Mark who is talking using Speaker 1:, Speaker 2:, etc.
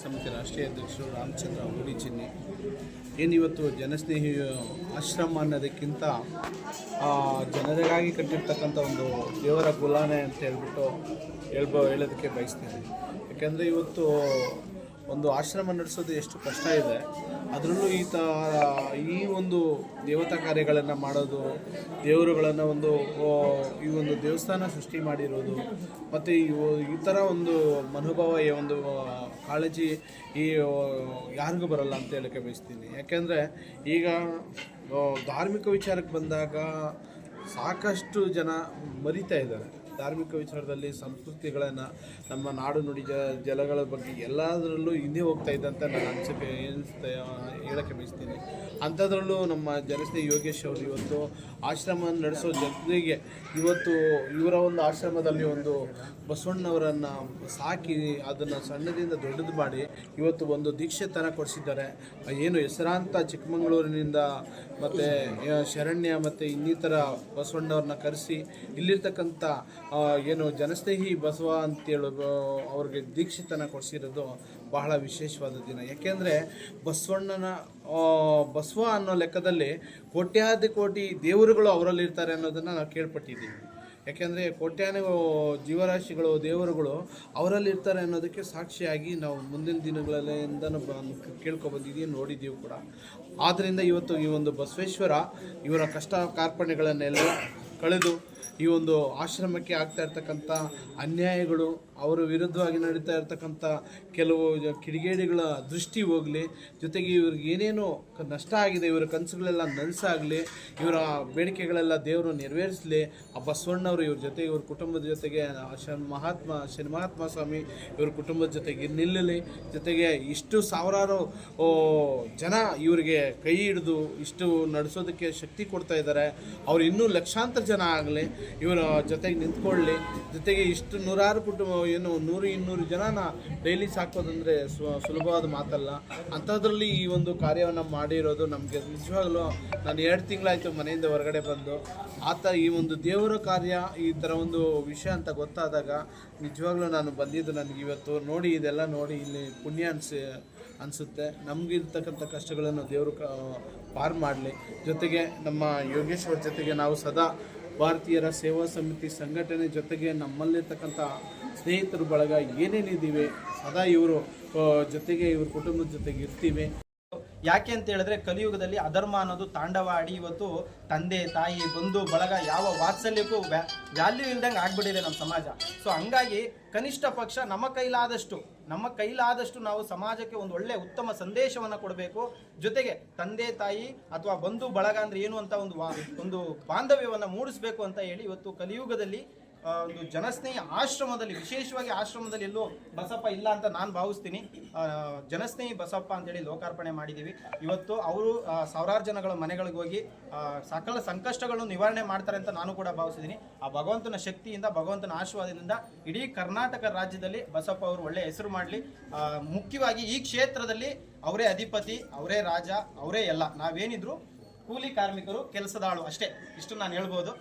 Speaker 1: ಸಮಿತಿ ರಾಷ್ಟ್ರೀಯ ಅಧ್ಯಕ್ಷರು ರಾಮಚಂದ್ರ ಊಡಿ ಚಿನ್ನಿ. ಏನಿವತ್ತು ಜನಸ್ನೇಹಿ ಆಶ್ರಮ ಅನ್ನೋದಕ್ಕಿಂತ ಜನರಿಗಾಗಿ ಕಟ್ಟಿರ್ತಕ್ಕಂಥ ಒಂದು ದೇವರ ಗುಲಾನೆ ಅಂತ ಹೇಳ್ಬಿಟ್ಟು ಹೇಳ್ಬೋ ಹೇಳೋದಕ್ಕೆ ಬಯಸ್ತೀನಿ. ಯಾಕೆಂದರೆ ಇವತ್ತು ಒಂದು ಆಶ್ರಮ ನಡೆಸೋದು ಎಷ್ಟು ಕಷ್ಟ ಇದೆ, ಅದರಲ್ಲೂ ಈ ತ ಈ ಒಂದು ದೇವತಾ ಕಾರ್ಯಗಳನ್ನು ಮಾಡೋದು, ದೇವರುಗಳನ್ನು ಒಂದು ಈ ಒಂದು ದೇವಸ್ಥಾನ ಸೃಷ್ಟಿ ಮಾಡಿರೋದು, ಮತ್ತು ಈ ಥರ ಒಂದು ಮನೋಭಾವ, ಈ ಒಂದು ಕಾಳಜಿ ಈ ಯಾರಿಗೂ ಬರಲ್ಲ ಅಂತ ಹೇಳಕ್ಕೆ ಬಯಸ್ತೀನಿ. ಯಾಕೆಂದರೆ ಈಗ ಧಾರ್ಮಿಕ ವಿಚಾರಕ್ಕೆ ಬಂದಾಗ ಸಾಕಷ್ಟು ಜನ ಮರಿತಾ ಇದ್ದಾರೆ. ಧಾರ್ಮಿಕ ವಿಚಾರದಲ್ಲಿ ಸಂಸ್ಕೃತಿಗಳನ್ನು ನಮ್ಮ ನಾಡು ನುಡಿ ಜಲಗಳ ಬಗ್ಗೆ ಎಲ್ಲದರಲ್ಲೂ ಹಿಂದೆ ಹೋಗ್ತಾ ಇದೆ ಅಂತ ನಾನು ಅನಿಸಿಕೆ ಏನಿಸ್ತಾ ಹೇಳಕ್ಕೆ ಬಯಸ್ತೀನಿ. ಅಂಥದ್ರಲ್ಲೂ ನಮ್ಮ ಜನಸ್ನೇಹಿ ಯೋಗೇಶ್ ಅವರು ಇವತ್ತು ಆಶ್ರಮ ನಡೆಸೋ ಜನರಿಗೆ ಇವತ್ತು ಇವರ ಒಂದು ಆಶ್ರಮದಲ್ಲಿ ಒಂದು ಬಸವಣ್ಣವರನ್ನು ಸಾಕಿ ಅದನ್ನು ಸಣ್ಣದಿಂದ ದೊಡ್ಡದು ಮಾಡಿ ಇವತ್ತು ಒಂದು ದೀಕ್ಷೆ ತನ ಕೊಡಿಸಿದ್ದಾರೆ. ಏನು ಹೆಸರಾಂತ ಚಿಕ್ಕಮಗಳೂರಿನಿಂದ ಮತ್ತು ಶರಣ್ಯ ಮತ್ತು ಇನ್ನಿತರ ಬಸವಣ್ಣವ್ರನ್ನ ಕರೆಸಿ ಇಲ್ಲಿರ್ತಕ್ಕಂಥ ಏನು ಜನಸ್ನೇಹಿ ಬಸವ ಅಂತೇಳಿ ಅವ್ರಿಗೆ ದೀಕ್ಷಿತನ ಕೊಡಿಸಿರೋದು ಬಹಳ ವಿಶೇಷವಾದ ದಿನ. ಯಾಕೆಂದರೆ ಬಸವಣ್ಣನ ಬಸವ ಅನ್ನೋ ಲೆಕ್ಕದಲ್ಲಿ ಕೋಟ್ಯಾದಿ ಕೋಟಿ ದೇವರುಗಳು ಅವರಲ್ಲಿರ್ತಾರೆ ಅನ್ನೋದನ್ನು ನಾವು ಕೇಳ್ಪಟ್ಟಿದ್ದೀವಿ. ಯಾಕೆಂದರೆ ಕೋಟ್ಯಾನ ಜೀವರಾಶಿಗಳು, ದೇವರುಗಳು ಅವರಲ್ಲಿ ಇರ್ತಾರೆ ಅನ್ನೋದಕ್ಕೆ ಸಾಕ್ಷಿಯಾಗಿ ನಾವು ಮುಂದಿನ ದಿನಗಳಲ್ಲಿಂದನೂ ಕೇಳ್ಕೊಬಂದಿದ್ದೀವಿ, ನೋಡಿದ್ದೀವಿ ಕೂಡ. ಆದ್ದರಿಂದ ಇವತ್ತು ಈ ಒಂದು ಬಸವೇಶ್ವರ ಇವರ ಕಷ್ಟ ಕಾರ್ಪಣ್ಯಗಳನ್ನೆಲ್ಲ ಕಳೆದು ಈ ಒಂದು ಆಶ್ರಮಕ್ಕೆ ಆಗ್ತಾ ಇರ್ತಕ್ಕಂಥ ಅನ್ಯಾಯಗಳು, ಅವರ ವಿರುದ್ಧವಾಗಿ ನಡೀತಾ ಇರ್ತಕ್ಕಂಥ ಕೆಲವು ಕಿಡಿಗೇಡಿಗಳ ದೃಷ್ಟಿ ಹೋಗಲಿ, ಜೊತೆಗೆ ಇವ್ರಿಗೆ ಏನೇನು ನಷ್ಟ ಆಗಿದೆ, ಇವರ ಕನಸುಗಳೆಲ್ಲ ನನಸಾಗಲಿ, ಇವರ ಬೇಡಿಕೆಗಳೆಲ್ಲ ದೇವರು ನೆರವೇರಿಸಲಿ ಆ ಬಸವಣ್ಣವರು ಇವ್ರ ಜೊತೆ ಇವ್ರ ಕುಟುಂಬದ ಜೊತೆಗೆ, ಶನ್ ಮಹಾತ್ಮ, ಶನಿ ಮಹಾತ್ಮ ಸ್ವಾಮಿ ಇವ್ರ ಕುಟುಂಬದ ಜೊತೆಗೆ ನಿಲ್ಲಲಿ, ಜೊತೆಗೆ ಇಷ್ಟು ಸಾವಿರಾರು ಜನ ಇವರಿಗೆ ಕೈ ಹಿಡಿದು ಇಷ್ಟು ನಡೆಸೋದಕ್ಕೆ ಶಕ್ತಿ ಕೊಡ್ತಾ ಇದ್ದಾರೆ. ಅವ್ರು ಇನ್ನೂ ಲಕ್ಷಾಂತರ ಜನ ಆಗಲಿ ಇವರ ಜೊತೆಗೆ ನಿಂತ್ಕೊಳ್ಳಿ. ಜೊತೆಗೆ ಇಷ್ಟು ನೂರಾರು ಕುಟುಂಬ, ಏನು ನೂರು ಇನ್ನೂರು ಜನನ ಡೈಲಿ ಸಾಕೋದಂದರೆ ಸುಲಭವಾದ ಮಾತಲ್ಲ. ಅಂಥದ್ರಲ್ಲಿ ಈ ಒಂದು ಕಾರ್ಯವನ್ನು ಮಾಡಿರೋದು ನಮಗೆ ನಿಜವಾಗ್ಲೂ ನಾನು ಎರಡು ತಿಂಗಳಾಯಿತು ಮನೆಯಿಂದ ಹೊರಗಡೆ ಬಂದು ಆತ ಈ ಒಂದು ದೇವರ ಕಾರ್ಯ ಈ ಥರ ಒಂದು ವಿಷಯ ಅಂತ ಗೊತ್ತಾದಾಗ ನಿಜವಾಗ್ಲೂ ನಾನು ಬಂದಿದ್ದು ನನಗೆ ಇವತ್ತು ನೋಡಿ, ಇದೆಲ್ಲ ನೋಡಿ ಇಲ್ಲಿ ಪುಣ್ಯ ಅನ್ಸಿ, ಅನಿಸುತ್ತೆ. ನಮಗಿರ್ತಕ್ಕಂಥ ಕಷ್ಟಗಳನ್ನು ದೇವರು ಪಾರು ಮಾಡಲಿ. ಜೊತೆಗೆ ನಮ್ಮ ಯೋಗೇಶ್ವರ ಜೊತೆಗೆ ನಾವು ಸದಾ ಭಾರತೀಯರ ಸೇವಾ ಸಮಿತಿ ಸಂಘಟನೆ ಜೊತೆಗೆ ನಮ್ಮಲ್ಲಿರ್ತಕ್ಕಂಥ ಸ್ನೇಹಿತರು ಬಳಗ ಏನೇನಿದ್ದೀವಿ, ಸದಾ ಇವರು ಜೊತೆಗೆ ಇವ್ರ ಕುಟುಂಬದ ಜೊತೆಗೆ ಇರ್ತೀವಿ.
Speaker 2: ಯಾಕೆ ಅಂತ ಹೇಳಿದ್ರೆ ಕಲಿಯುಗದಲ್ಲಿ ಅಧರ್ಮ ಅನ್ನೋದು ತಾಂಡವ ಆಡಿ ಇವತ್ತು ತಂದೆ, ತಾಯಿ, ಬಂಧು, ಬಳಗ ಯಾವ ವಾತ್ಸಲ್ಯಕ್ಕೂ ವ್ಯಾಲ್ಯೂ ಇಲ್ದಂಗೆ ಆಗ್ಬಿಟ್ಟಿದೆ ನಮ್ಮ ಸಮಾಜ. ಸೊ ಹಂಗಾಗಿ ಕನಿಷ್ಠ ಪಕ್ಷ ನಮ್ಮ ಕೈಲಾದಷ್ಟು ನಮ್ಮ ಕೈಲಾದಷ್ಟು ನಾವು ಸಮಾಜಕ್ಕೆ ಒಂದು ಒಳ್ಳೆ ಉತ್ತಮ ಸಂದೇಶವನ್ನು ಕೊಡಬೇಕು. ಜೊತೆಗೆ ತಂದೆ, ತಾಯಿ ಅಥವಾ ಬಂಧು, ಬಳಗ ಅಂದ್ರೆ ಏನು ಅಂತ ಒಂದು ಒಂದು ಬಾಂಧವ್ಯವನ್ನು ಮೂಡಿಸಬೇಕು ಅಂತ ಹೇಳಿ ಇವತ್ತು ಕಲಿಯುಗದಲ್ಲಿ ಒಂದು ಜನಸ್ನೇಹಿ ಆಶ್ರಮದಲ್ಲಿ, ವಿಶೇಷವಾಗಿ ಆಶ್ರಮದಲ್ಲಿ ಎಲ್ಲೂ ಬಸಪ್ಪ ಇಲ್ಲ ಅಂತ ನಾನು ಭಾವಿಸ್ತೀನಿ. ಜನಸ್ನೇಹಿ ಬಸಪ್ಪ ಅಂತೇಳಿ ಲೋಕಾರ್ಪಣೆ ಮಾಡಿದ್ದೀವಿ ಇವತ್ತು ಅವರು ಸಾವಿರಾರು ಜನಗಳ ಮನೆಗಳಿಗೆ ಹೋಗಿ ಸಕಲ ಸಂಕಷ್ಟಗಳನ್ನು ನಿವಾರಣೆ ಮಾಡ್ತಾರೆ ಅಂತ ನಾನು ಕೂಡ ಭಾವಿಸಿದ್ದೀನಿ ಆ ಭಗವಂತನ ಶಕ್ತಿಯಿಂದ, ಭಗವಂತನ ಆಶೀರ್ವಾದದಿಂದ ಇಡೀ ಕರ್ನಾಟಕ ರಾಜ್ಯದಲ್ಲಿ ಬಸಪ್ಪ ಅವರು ಒಳ್ಳೆಯ ಹೆಸರು ಮಾಡಲಿ. ಮುಖ್ಯವಾಗಿ ಈ ಕ್ಷೇತ್ರದಲ್ಲಿ ಅವರೇ ಅಧಿಪತಿ, ಅವರೇ ರಾಜ, ಅವರೇ ಎಲ್ಲ. ನಾವೇನಿದ್ರು ಕೂಲಿ ಕಾರ್ಮಿಕರು, ಕೆಲಸದಾಳು ಅಷ್ಟೇ. ಇಷ್ಟು ನಾನು ಹೇಳ್ಬೋದು.